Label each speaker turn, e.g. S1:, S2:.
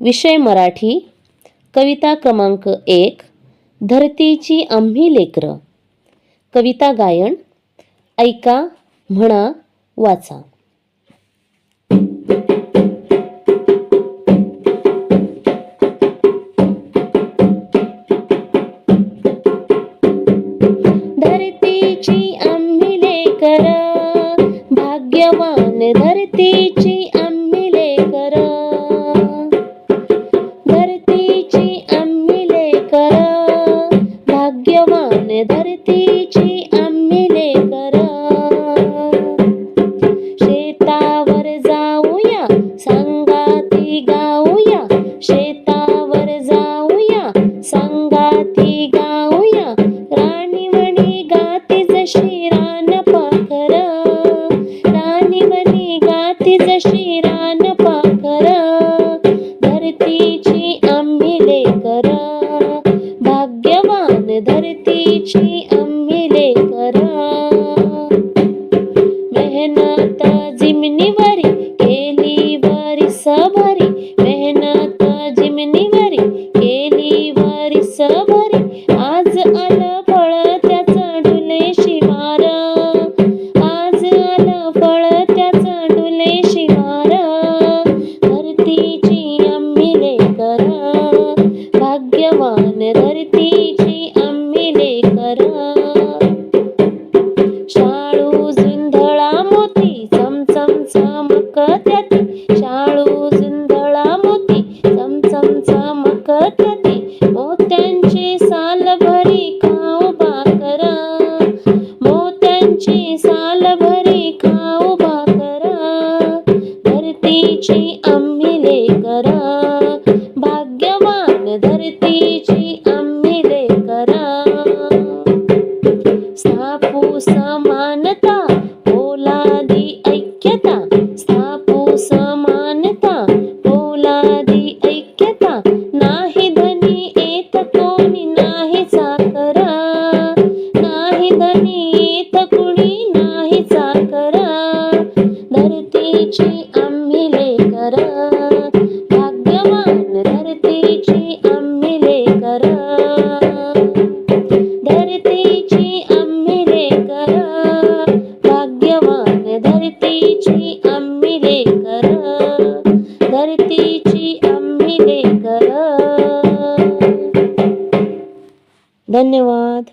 S1: विषय मराठी कविता क्रमांक एक धरतीची आम्ही लेकरं. कविता गायन ऐका म्हणा वाचा. धरतीची धरतीची आम्ही लेकर भाग्यवान धरतीची मेहनत जिमनीवरी केली वरी सबरी. मेहनत जिमनीवरी केली वरी सबरी. आज आलं फळ त्याचा डुले शिवार आज आलं फळ त्याचा डुले शिवार धरतीची आम्ही लेकर. भाग्यवान धरतीची आम्ही लेकर. शाळू शाळू जुंधळा मोती चमचम चमकत्याती मोत्यांची साल भरी खाऊ भाकर मोत्यांची साल भरी खाऊ धन्यवाद.